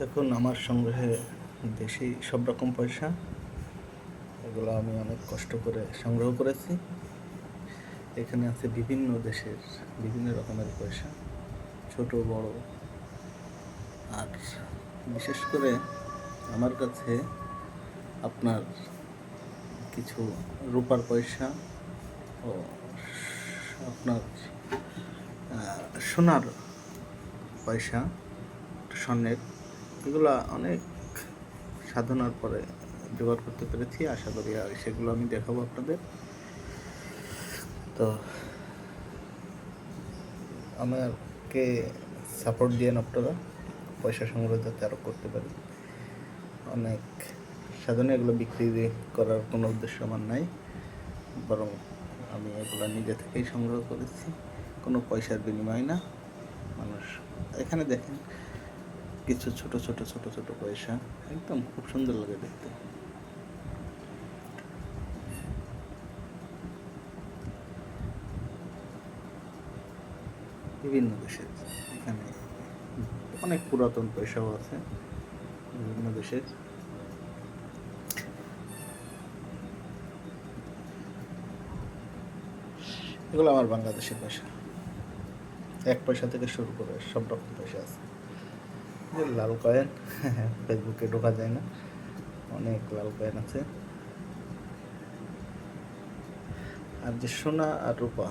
দেখুন, আমার সংগ্রহে দেশি সব রকম পয়সা। এগুলো আমি অনেক কষ্ট করে সংগ্রহ করেছি। এখানে আছে বিভিন্ন দেশের বিভিন্ন রকমের পয়সা, ছোট, বড়। আর বিশেষ করে আমার কাছে আপনার কিছু রূপার পয়সা ও আপনার সোনার পয়সা, স্বর্ণের। এগুলো অনেক সাধনার পরে জোগাড় করতে পেরেছি, আশা করি আর সেগুলো আমি দেখাবো আপনাদের। তো আমাকে সাপোর্ট দিয়েন আপনারা, পয়সা সংগ্রহ যাতে আরও করতে পারি। অনেক সাধনে এগুলো বিক্রি করার কোনো উদ্দেশ্য আমার নাই, বরং আমি এগুলো নিজে থেকেই সংগ্রহ করেছি। কোনো পয়সার বিনিময় না। মানুষ, এখানে দেখেন কিছু ছোট ছোট ছোট ছোট পয়সা। একদম খুব সুন্দর লাগে দেখতে। বিভিন্ন দেশের এখানে অনেক পুরাতন পয়সাও আছে, বিভিন্ন দেশের। এগুলো আমার বাংলাদেশের পয়সা। এক পয়সা থেকে শুরু করে সব রকম পয়সা আছে। যে লাল কয়েন। ফেসবুকে ঢোকা যায় না। অনেক লাল কয়েন আছে। আর যে সোনা আর রূপা।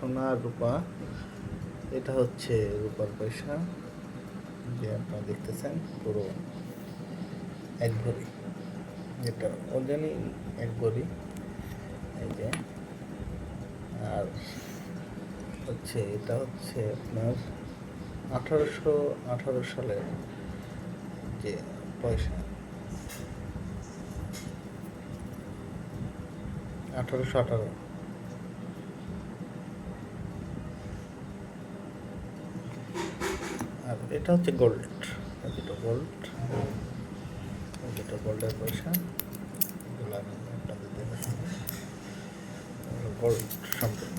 সোনা আর রূপা, এটা হচ্ছে রূপার পয়সা। যে আপনারা দেখতেছেন, পুরো এক ভরি। যেটা ওজনই এক ভরি। এই যে। আর হচ্ছে, এটা হচ্ছে আপনার আঠারোশো আঠারো সালের যে পয়সা, আঠারোশো আঠারো। আর এটা হচ্ছে গোল্ড দুটো গোল্ড দুটো গোল্ডের পয়সা। গোল্ড সম্পূর্ণ।